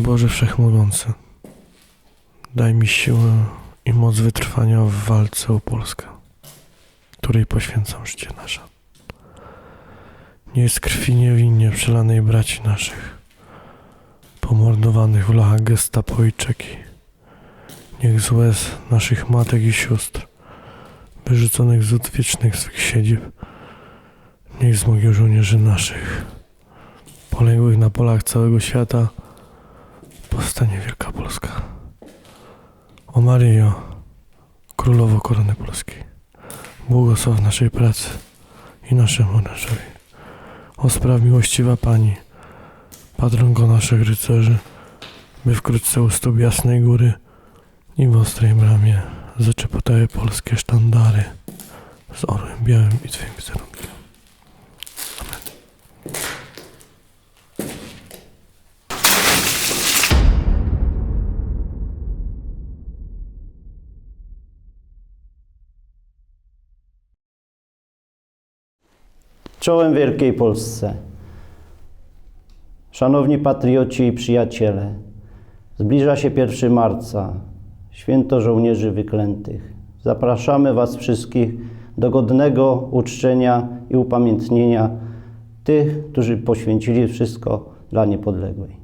Boże Wszechmogący, daj mi siłę i moc wytrwania w walce o Polskę, której poświęcam życie nasze. Niech z krwi niewinnie przelanej braci naszych, pomordowanych w lochach gestapo i czeki, niech z łez naszych matek i sióstr, wyrzuconych z odwiecznych swych siedzib, niech z mogił żołnierzy naszych, poległych na polach całego świata, powstanie Wielka Polska. O Maryjo, Królowo Korony Polskiej, błogosław naszej pracy i naszemu orężowi. O spraw miłościwa Pani, patronko naszych rycerzy, by wkrótce u stóp Jasnej Góry i w Ostrej Bramie zaczepotały polskie sztandary z orłem białym i Twoim wizerunkiem. Czołem Wielkiej Polsce. Szanowni patrioci i przyjaciele, zbliża się 1 marca, święto żołnierzy wyklętych. Zapraszamy Was wszystkich do godnego uczczenia i upamiętnienia tych, którzy poświęcili wszystko dla niepodległej.